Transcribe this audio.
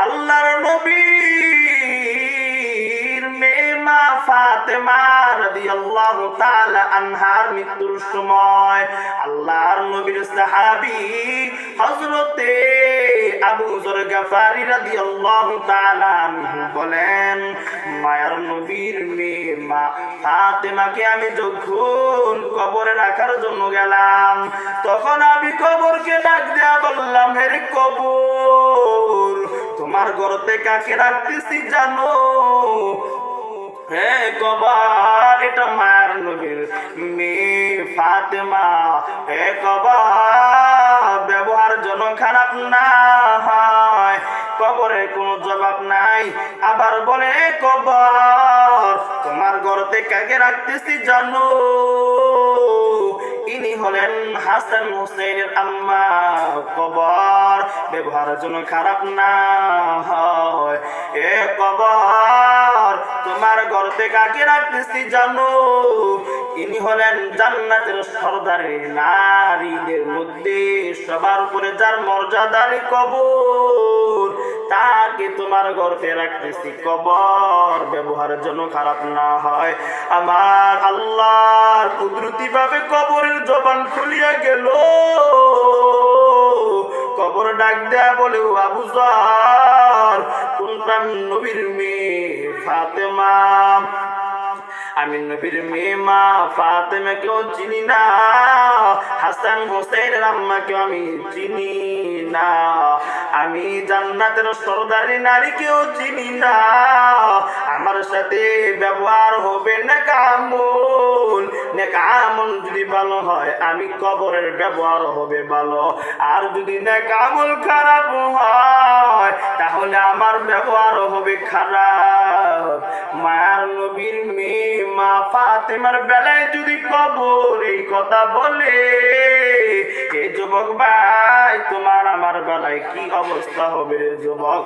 আল্লাহর নবীর মেয়ে মা ফাতেমা রাদিয়াল্লাহু তাআলা আনহার মৃত্যুর সময় আল্লাহর নবীর সাহাবী হযরতে আবু যর গাফারি রাদিয়াল্লাহু তাআলা আনহু বলেন, মায়ার নবীর মেয়ে মা ফাতেমাকে আমি যখন কবরে রাখার জন্য গেলাম, তখন আমি কবরকে ডাক দেয়া বললাম হের কবর তোমার ঘরতে কাকে রাখতেছি জানো? কবার এটা নবীর ফাতেমা। হে কবার ব্যবহার জন খারাপ না হয়, কবরে কোনো জবাব নাই। আবার বলে "এ কবর তোমার ঘরতে কাকে রাখতেছি জানো? ইনি হলেন হাসান হুসেনের আম্মা কবর। ব্যবহারের জন্য খারাপ না হয়। এ কবর তোমার ঘরতে কাকে রাখতেছি জানো। ইনি হলেন জান্নাতের সর্দারে নারীদের মধ্যে সবার উপরে যার মর্যাদার কবর। তাকে তোমার গর্ভে রাখতেছি। কবর ব্যবহারের জন্য খারাপ না হয়। আমার আল্লাহ কুদরতি ভাবে কবরের জবান খুলিয়া গেল। কবর ডাক দেয়া বলে আবু জার, কোনটা নবীর মেয়ে? ফাতেমা আমি নবীর মেয়ে মা ফাতেমা কেউ চিনি না। হাসান হোসেনের আম্মাকেও আমি চিনি না। আমি জান্নাতের সরদারি নারী কেউ চিনি না। আমার সাথে ব্যবহার হবে না কামুল না কামুল যদি ভালো হয়, আমি কবরের ব্যবহার হবে ভালো। আর যদি না কামুল খারাপ হয়, তাহলে আমার ব্যবহার হবে খারাপ। মায়ার নবীর মেয়ে, মা ফাতেমার বেলায় যদি কবর এই কথা বলে, এ যুবক ভাই, তোমার আমার বেলায় কি অবস্থা হবে যুবক?